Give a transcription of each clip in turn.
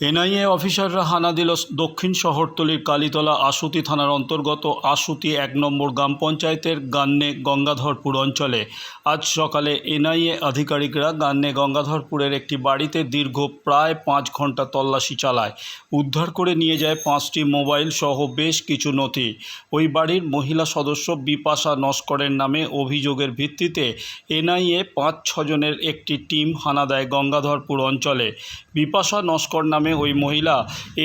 NIA অফিসাররা হানা দিল দক্ষিণ শহরতলির কালীতলা আশুতি থানার অন্তর্গত আশুতি এক নম্বর গ্রাম পঞ্চায়েতের গান্নে গঙ্গাধরপুর অঞ্চলে। আজ সকালে এনআইএ আধিকারিকরা গান্নে গঙ্গাধরপুরের একটি বাড়িতে দীর্ঘ প্রায় পাঁচ ঘণ্টা তল্লাশি চালায়। উদ্ধার করে নিয়ে যায় পাঁচটি মোবাইল সহ বেশ কিছু নথি। ওই বাড়ির মহিলা সদস্য বিপাশা নস্করের নামে অভিযোগের ভিত্তিতে এনআইএ পাঁচ ছজনের একটি টিম হানা দেয় গঙ্গাধরপুর অঞ্চলে। বিপাশা নস্কর নামে ওই মহিলা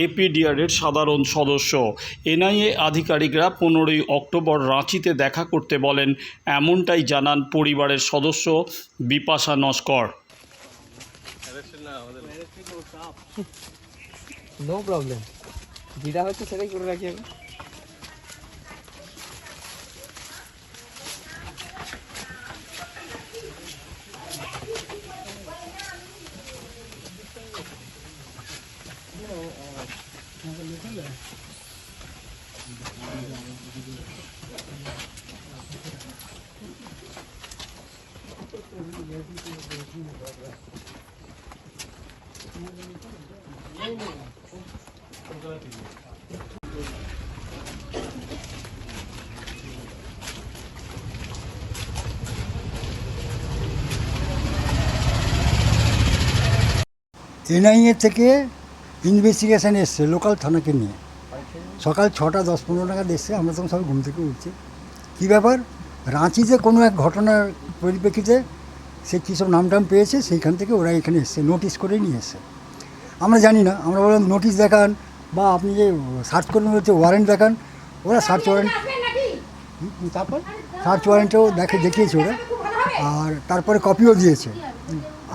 এপিডিআরের সাধারণ সদস্য। এনআইএ আধিকারিকরা পনেরোই অক্টোবর রাঁচিতে দেখা করতে বলেন, এমনটাই জানান পরিবারের সদস্য বিপাশা নস্কর। নো প্রবলেম যেটা হচ্ছে সেটাই করে রাখি আমি। এনআইএ থেকে ইনভেস্টিগেশন এসছে লোকাল থানাকে নিয়ে। সকাল ছটা দশ পনেরো টাকা এসছে, আমরা তখন সবাই ঘুম থেকে উঠছি। কী ব্যাপার? রাঁচিতে কোনো এক ঘটনার পরিপ্রেক্ষিতে সে কী সব নাম টাম পেয়েছে সেইখান থেকে ওরা এখানে এসছে নোটিশ করে নিয়ে এসছে। আমরা জানি না আমরা বললাম নোটিশ দেখান বা আপনি যে সার্চ করবেন হচ্ছে ওয়ারেন্ট দেখান। ওরা সার্চ ওয়ারেন্ট তারপর? সার্চ ওয়ারেন্টও দেখে দেখিয়েছে ওরা। আর তারপরে কপিও দিয়েছে।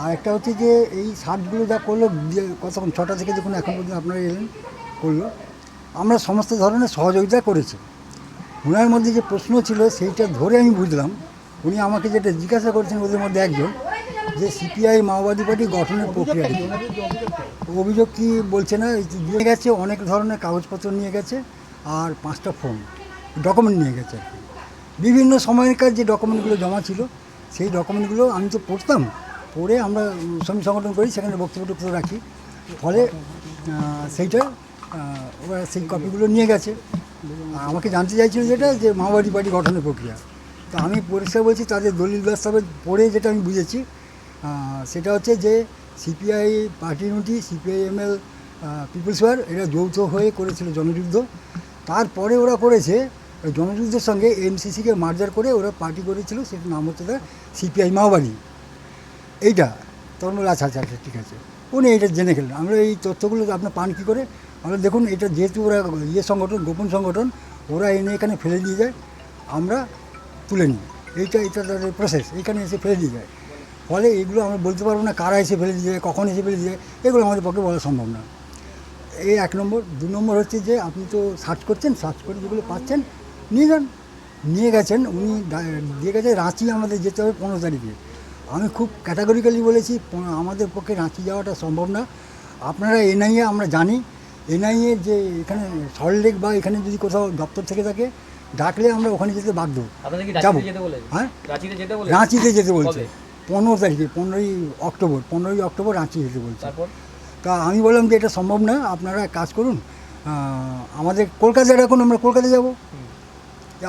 আর একটা হচ্ছে যে এই সার্চগুলো যা করল কতক্ষণ ছটা থেকে দেখুন এখন পর্যন্ত আপনারা এলেন করল। আমরা সমস্ত ধরনের সহযোগিতা করেছি। ওনার মধ্যে যে প্রশ্ন ছিল সেইটা ধরে আমি বুঝলাম। উনি আমাকে যেটা জিজ্ঞাসা করেছেন ওদের মধ্যে একজন যে সিপিআই মাওবাদী পার্টি গঠনের প্রক্রিয়া অভিযোগ কি বলছে না? দিয়ে গেছে, অনেক ধরনের কাগজপত্র নিয়ে গেছে আর পাঁচটা ফোন ডকুমেন্ট নিয়ে গেছে। বিভিন্ন সময়কার যে ডকুমেন্টগুলো জমা ছিল, সেই ডকুমেন্টগুলো আমি তো পড়তাম, পড়ে আমরা শ্রমিক সংগঠন করি, সেখানে বক্তব্য টক্তব্য রাখি। ফলে সেইটা ওরা সেই কপিগুলো নিয়ে গেছে। আমাকে জানতে চাইছিল যেটা, যে মাওবাদী পার্টি গঠনের প্রক্রিয়া। তো আমি পরিষ্কার বলছি তাদের দলিল দস্তাবেজ পড়ে যেটা আমি বুঝেছি সেটা হচ্ছে যে CPI party unity CPIML peoples war, এরা যৌথ হয়ে করেছিল জনযুদ্ধ। তারপরে ওরা করেছে জনযুদ্ধের সঙ্গে এমসিসিকে মার্জার করে ওরা পার্টি করেছিল, সেটার নাম হচ্ছে তার সিপিআই মাওবাদী। এইটা তখন বলে আচ্ছা আচ্ছা আচ্ছা ঠিক আছে। উনি এটা জেনে গেলেন। আমরা এই তথ্যগুলো আপনার পান কী করে? আমরা দেখুন, এটা যেহেতু ওরা ইয়ে সংগঠন, গোপন সংগঠন, ওরা এনে এখানে ফেলে দিয়ে যায়। আমরা তুলে নিই। এইটা এটা তাদের প্রসেস এখানে এসে ফেলে দিয়ে যায়। ফলে এগুলো আমরা বলতে পারব না কারা এসে ফেলে দিয়ে যায়, কখন এসে ফেলে দিয়ে যায়, এগুলো আমাদের পক্ষে বলা সম্ভব না। এই এক নম্বর। দু নম্বর হচ্ছে যে, আপনি তো সার্চ করছেন সার্চ করে যেগুলো পাচ্ছেন, নিয়ে যান। নিয়ে গেছেন, উনি দিয়ে গেছে, রাঁচি আমাদের যেতে হবে পনেরো তারিখে। আমি খুব ক্যাটাগরিক্যালি বলেছি আমাদের পক্ষে রাঁচি যাওয়াটা সম্ভব না। আপনারা এনআইএ, আমরা জানি। এনআইএ যে এখানে সল্টলেক বা এখানে যদি কোথাও দপ্তর থেকে থাকে ডাকলে আমরা ওখানে যেতে বাধ্য। যাব রাঁচিতে যেতে বলেছে? হ্যাঁ? রাঁচিতে যেতে বলে রাঁচিতে যেতে বলছে। পনেরো তারিখে পনেরোই অক্টোবর পনেরোই অক্টোবর রাঁচি যেতে বলছে। তা আমি বললাম যে এটা সম্ভব না আপনারা এক কাজ করুন আমাদের কলকাতায় রাখুন আমরা কলকাতা যাব।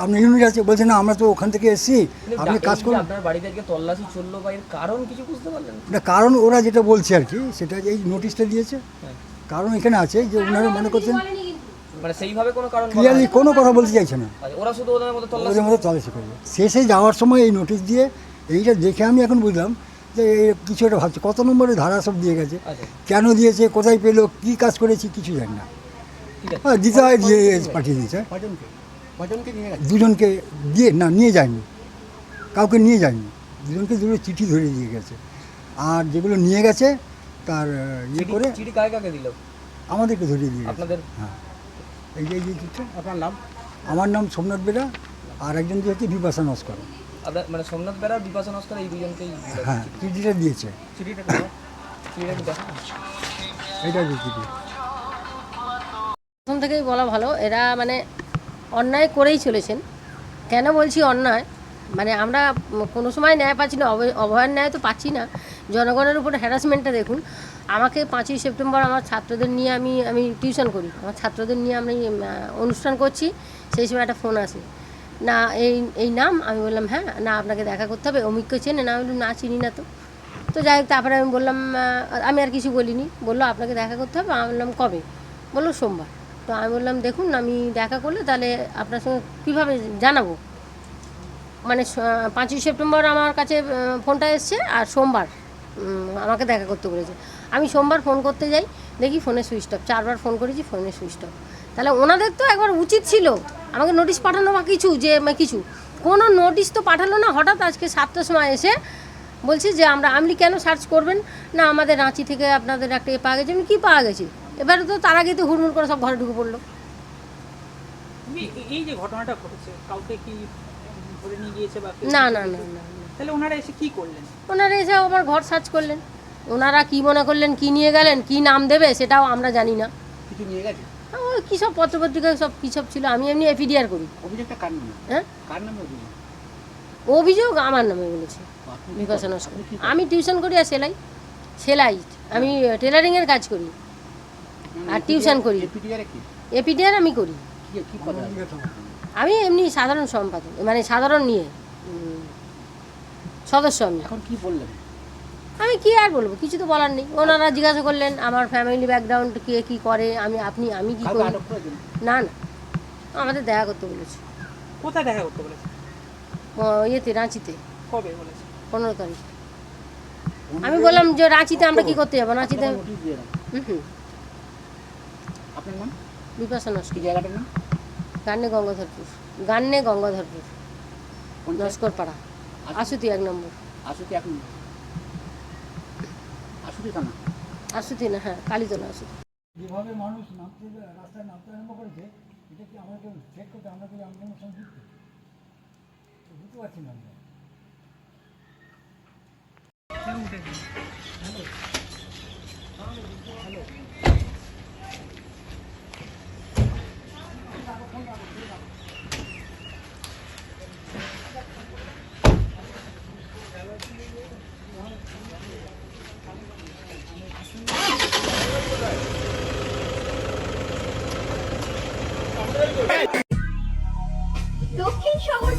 আপনি ইউনিট আছে বলছে না আমরা তো ওখান থেকে এসেছি আপনি কাজ করুন। আপনার বাড়িতে আজকে তল্লাশি চলল বা এর কারণ কিছু বুঝতে পারলেন? না কারণ ওরা যেটা বলছে আর কি সেটা এই নোটিশটা দিয়েছে। হ্যাঁ। কারণ এখানে আছে যে ওনারা মনে করছেন মানে সেইভাবে কোনো কারণ ক্লিয়ারলি কোনো কথা বলতে চাইছে না। আচ্ছা, ওরা শুধু ওদের মধ্যে ওদের মধ্যে করবে। শেষে যাওয়ার সময় এই নোটিশ দিয়ে এইটা দেখে আমি এখন বুঝলাম যে কিছু একটা ভাবছে। কত নম্বরে ধারা সব দিয়ে গেছে? আচ্ছা। কেন দিয়েছে? কোথায় পেল? কী কাজ করেছি? কিছু জানি না। হ্যাঁ দিতে হয় দিয়ে পাঠিয়ে দিয়েছে। দুজনকে দিয়ে না নিয়ে যায়নি। কাউকে নিয়ে যায়নি। দুজনকে দুটো চিঠি ধরে দিয়ে গেছে। আর যেগুলো নিয়ে গেছে তার ইয়ে করে চিঠি কাকে কাকে দিল? আমাদেরকে ধরিয়ে দিয়ে আপনাদের? হ্যাঁ। এই যে এই যে চিঠিটা আপনার নাম? আমার নাম সোমনাথ বেরা আর একজন যে হচ্ছে বিপাশা নস্কর। আপনার মানে সোমনাথ বেরা বিপাশা নস্কর এই দুজনকেই হ্যাঁ চিঠিটা দিয়েছে। চিঠিটা একটু এটা চিঠি? প্রথম থেকেই বলা ভালো এরা মানে অন্যায় করেই চলেছেন। কেন বলছি অন্যায়? মানে আমরা কোনো সময় ন্যায় পাচ্ছি না অভয়ের ন্যায় তো পাচ্ছি না। জনগণের উপর হ্যারাসমেন্টটা দেখুন। আমাকে পাঁচই সেপ্টেম্বর আমার ছাত্রদের নিয়ে আমি আমি টিউশন করি। আমার ছাত্রদের নিয়ে আমি অনুষ্ঠান করছি, সেই সময় একটা ফোন আসে। না, এই এই নাম? আমি বললাম হ্যাঁ না, আপনাকে দেখা করতে হবে। অমিককে চেনে না, আমি বললাম, না, চিনি না তো। তো যাই হোক, তারপরে আমি বললাম আমি আর কিছু বলিনি। বলল, আপনাকে দেখা করতে হবে? আমি বললাম, কবে? বলল, সোমবার। তো আমি বললাম, দেখুন, আমি দেখা করলে তাহলে আপনার সঙ্গে কীভাবে জানাব? মানে পাঁচই সেপ্টেম্বর আমার কাছে ফোনটা এসছে আর সোমবার আমাকে দেখা করতে বলেছে। আমি সোমবার ফোন করতে যাই দেখি ফোনে সুইচ অফ। চারবার ফোন করেছি ফোনে সুইচ অফ। তাহলে ওনাদের তো একবার উচিত ছিল আমাকে নোটিশ পাঠানো বা কিছু যে কিছু। কোনো নোটিশ তো পাঠালো না হঠাৎ আজকে সাতটার সময় এসে বলছি যে আমরা আপনি কেন সার্চ করবেন? না আমাদের রাঁচি থেকে আপনাদের একটা এ পাওয়া গেছে। আমি কী পাওয়া গেছে? এবারে তো তার আগে তো হুড়মুড় করে সব ঘরে ঢুকে পড়ল। এই যে ঘটনাটা ঘটেছে কাউকে কি ধরে নিয়ে গিয়েছে বা না না না না না। তাহলে ওনারা এসে কি করলেন? ওনারা এসে আমার ঘর সার্চ করলেন। ওনারা কি মনে করলেন কি নিয়ে গেলেন কি নাম দেবে সেটাও আমরা জানি না। কিছু নিয়ে গেছে? ওই কী সব পত্রপত্রিকায় সব কী সব ছিল? আমি এমনি এফিডিআর করি। অভিযোগটা কার নামে? হ্যাঁ? কার নামে অভিযোগ? অভিযোগ আমার নামে বলেছে আমি টিউশন করি আর সেলাই। সেলাই আমি টেলারিংয়ের কাজ করি। আর টিউশন করি। এপিডিআর আমি করি? আমি এমনি সাধারণ সম্পাদক মানে সাধারণ নিয়ে। সদস্য আমি। এখন কি বললেন? আমি কি আর বলব? কিছু তো বলার নেই। ওনারা জিজ্ঞাসা করলেন আমার ফ্যামিলি ব্যাকগ্রাউন্ড কে কি করে? আমি আপনি আমি কি করি? না না। আমাদের দেখা করতে বলেছে। কোথায় দেখা করতে বলেছে? ইয়েতে রাঁচিতে। কবে বলেছে? পনেরো তারিখ। আমি বললাম যে রাঁচিতে আমরা কি করতে যাব? রাঁচিতে হুম আপনার নাম? বিপাশা নস্কর। জায়গাটার নাম? গান্নে গঙ্গাধরপুর। গান্নে গঙ্গাধরপুর। নস্কর পাড়া আশুতি। এক নম্বর। আশুতি এখন আশুতি থানা আশুতি না হ্যাঁ কালীতলা আশুতি যেভাবে মানুষ নামতে রাস্তায় নামতে আরম্ভ করেছে এটা কি আমাকে চেক করতে আমরা কি আন্দোলনের সঙ্গে বুঝতে পারছি না আমরা।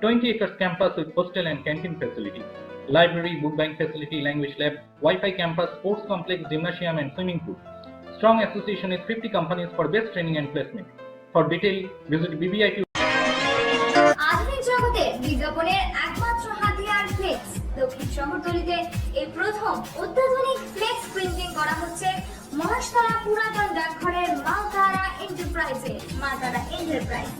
20 acres campus with hostel and canteen facility, library, book bank facility, language lab, Wi-Fi campus, sports complex, gymnasium, and swimming pool. Strong association with 50 companies for best training and placement. For detail, visit BBIT আধুনিক জগতে বিজ্ঞাপনের একমাত্র হাতিয়ার flakes দক্ষিণ শহরতলিতে এই প্রথম অত্যাধুনিক flakes printing করা হচ্ছে মহাশতলা পুরাতন ডাকঘরের মা তারা এন্টারপ্রাইজে মা এন্টারপ্রাইজ